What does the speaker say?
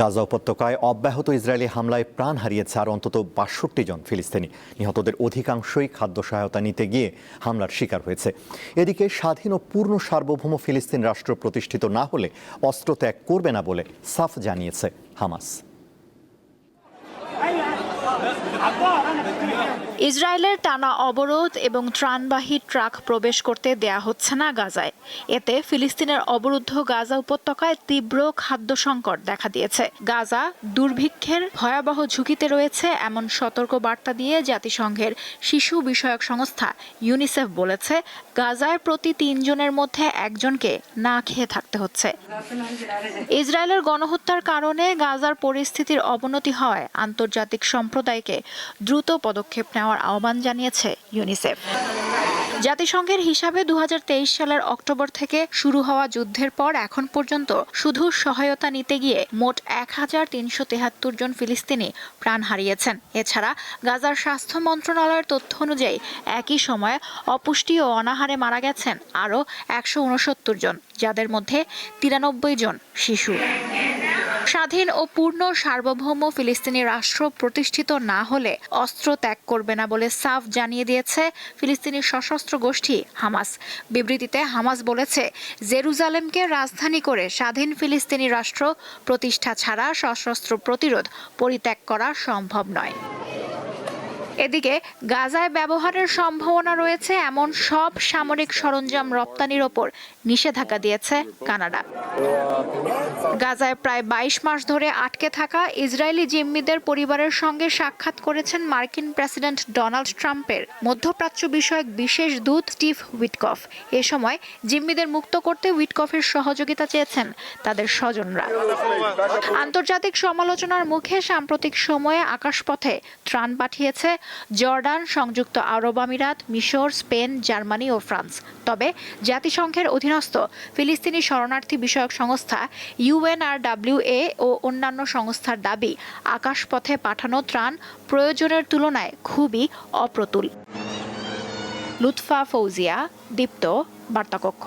গাজা উপত্যকায় অব্যাহত ইসরায়েলি হামলায় প্রাণ হারিয়েছে আর অন্তত বাষট্টি জন ফিলিস্তিনি। নিহতদের অধিকাংশই খাদ্য সহায়তা নিতে গিয়ে হামলার শিকার হয়েছে। এদিকে স্বাধীন ও পূর্ণ সার্বভৌম ফিলিস্তিন রাষ্ট্র প্রতিষ্ঠিত না হলে অস্ত্র ত্যাগ করবে না বলে সাফ জানিয়েছে হামাস। ইসরায়েলের টানা অবরোধ এবং ত্রাণবাহী ট্রাক প্রবেশ করতে দেয়া হচ্ছে না গাজায়। এতে ফিলিস্তিনের অবরুদ্ধ গাজা উপত্যকায় তীব্র খাদ্য সংকট দেখা দিয়েছে। গাজা দুর্ভিক্ষের ভয়াবহ ঝুঁকিতে রয়েছে এমন সতর্ক বার্তা দিয়ে জাতিসংঘের শিশু বিষয়ক সংস্থা ইউনিসেফ বলেছে, গাজায় প্রতি তিনজনের মধ্যে একজনকে না খেয়ে থাকতে হচ্ছে। ইসরায়েলের গণহত্যার কারণে গাজার পরিস্থিতির অবনতি হওয়ায় আন্তর্জাতিক সম্প্রদায়কে দ্রুত পদক্ষেপ নেওয়ার আহ্বান জানিয়েছে ইউনিসেফ। জাতিসংঘের হিসাবে দু হাজার তেইশ সালের অক্টোবর থেকে শুরু হওয়া যুদ্ধের পর এখন পর্যন্ত শুধু সহায়তা নিতে গিয়ে মোট এক হাজার তিনশো তেহাত্তর জন ফিলিস্তিনি প্রাণ হারিয়েছেন। এছাড়া গাজার স্বাস্থ্য মন্ত্রণালয়ের তথ্য অনুযায়ী একই সময়ে অপুষ্টি ও অনাহারে মারা গেছেন আরও একশো উনসত্তর জন, যাদের মধ্যে তিরানব্বই জন শিশু। স্বাধীন ও পূর্ণ সার্বভৌম ফিলিস্তিনি রাষ্ট্র প্রতিষ্ঠিত না হলে অস্ত্র ত্যাগ করবে না বলে সাফ জানিয়ে দিয়েছে ফিলিস্তিনি সশস্ত্র গোষ্ঠী হামাস। বিবৃতিতে হামাস বলেছে, জেরুজালেমকে রাজধানী করে স্বাধীন ফিলিস্তিনি রাষ্ট্র প্রতিষ্ঠা ছাড়া সশস্ত্র প্রতিরোধ পরিত্যাগ করা সম্ভব নয়। এদিকে গাজায় ব্যবহারের সম্ভাবনা রয়েছে এমন সব সামরিক সরঞ্জাম রপ্তানির ওপর নিষেধাজ্ঞা দিয়েছে কানাডা। গাজায় প্রায় বাইশ মাস ধরে আটকে থাকা ইসরায়েলি জিম্মিদের পরিবারের সঙ্গে সাক্ষাৎ করেছেন মার্কিন প্রেসিডেন্ট ডোনাল্ড ট্রাম্পের মধ্যপ্রাচ্য বিষয়ক বিশেষ দূত স্টিভ উইটকফ। এ সময় জিম্মিদের মুক্ত করতে উইটকফের সহযোগিতা চেয়েছেন তাদের স্বজনরা। আন্তর্জাতিক সমালোচনার মুখে সাম্প্রতিক সময়ে আকাশপথে ত্রাণ পাঠিয়েছে জর্ডান, সংযুক্ত আরব আমিরাত, মিশর, স্পেন, জার্মানি ও ফ্রান্স। তবে জাতিসংঘের অধীনস্থ ফিলিস্তিনি শরণার্থী বিষয়ক সংস্থা ইউএনআরডব্লিউএ ও অন্যান্য সংস্থার দাবি, আকাশপথে পাঠানো ত্রাণ প্রয়োজনের তুলনায় খুবই অপ্রতুল। লুৎফা ফৌজিয়া, দীপ্ত, বার্তাকক্ষ।